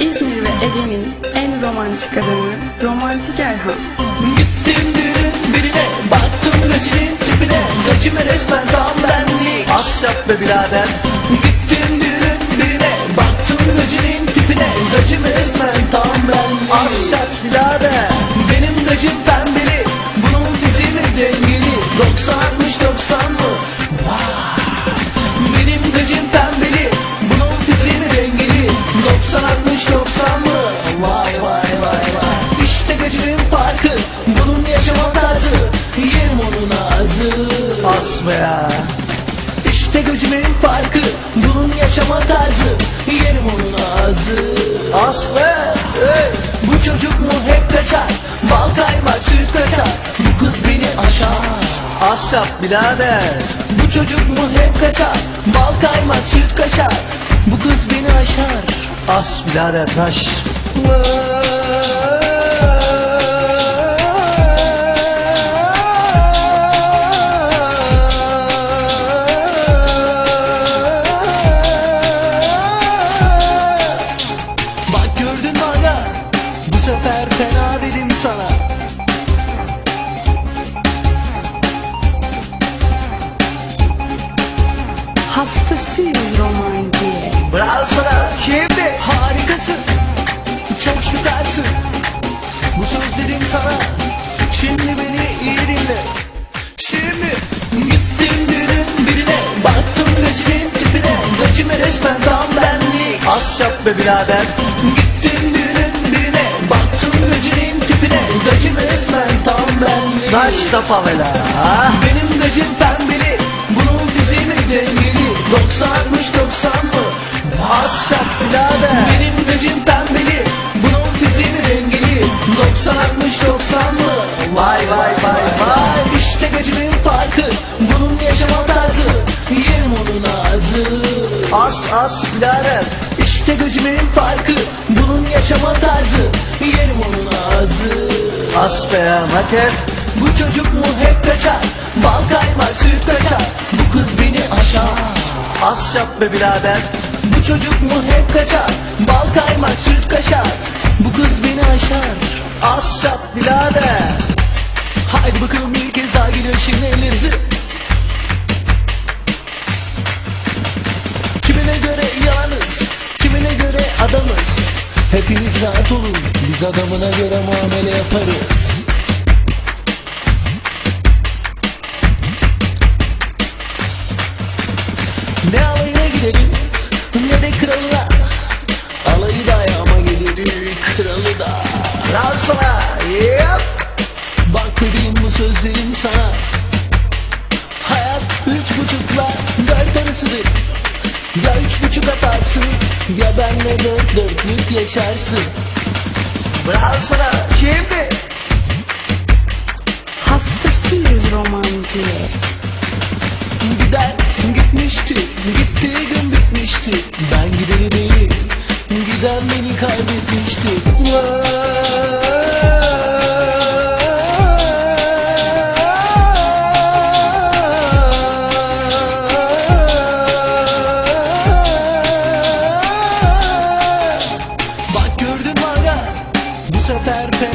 İzmir ve Ege'nin en romantik adamı Romantik Erhan. Gittim düğünün birine Baktım gacının tipine. Gacime resmen tam benlik. Az yap be birader. Gittim düğünün birine Baktım gacının tipine. Gacime resmen tam benlik. Az birader. Benim gacım pembeli. Bunun fiziği mi dengeli? 90 As be ya İşte gözümün farkı Bunun yaşama tarzı. Yerim onun ağzı. As be hey. Bu çocuk mu hep kaçar? Bal kaymak süt kaçar. Bu kız beni aşar. Az yap birader. Bu çocuk mu hep kaçar? Bal kaymak süt kaşar Bu kız beni aşar. As birader taş. Bak sefer fena dedim sana. Hastasıyız romantiğe. Bravo sana Şimdi. Harikasın. Çok süpersin. Bu sözlerim sana. Şimdi beni iyi dinle. Şimdi. Gittim düğünün birine. Baktım gacının tipine. Gacime resmen tam benlik. Az yap be birader. Gittim Gacime resmen tam benlik Taş da favela? Benim gacım pembeli Bunun fiziği mi dengeli? 90 60 90 mı? Az yap birader. Benim gacım pembeli Bunun fiziği mi dengeli? 90 60 90 mı? Vay vay vay vay. İşte gacımın farkı Bunun yaşama tarzı. Yerim onun ağzı. As as birader İşte gacımın farkı Bunun yaşama tarzı. Yerim onun ağzı. As be ya mater Bu çocuk mu hep kaçar? Bal kaymak süt kaçar. Bu kız beni aşar. As yap be birader Bu çocuk mu hep kaçar? Bal kaymak süt kaşar Bu kız beni aşar. As yap birader. Haydi bakalım bir kez daha geliyor şimdi ellerinizi Kimine göre yalanız Hepiniz rahat olun. Biz adamına göre muamele yaparız. Ne alayına gidelim Ne de kralına. Alayı da ayağıma gelir Kralı da. Bravo sana Yep Bak bebeğim bu sözlerim sana Ya benle dört dörtlük yaşarsın. Bravo sana. Şimdi Hastasıyız romantiğe. Giden gitmişti. Gittiği gün bitmişti. Ben gideni değil Giden beni kaybetmişti. Vay. matarte.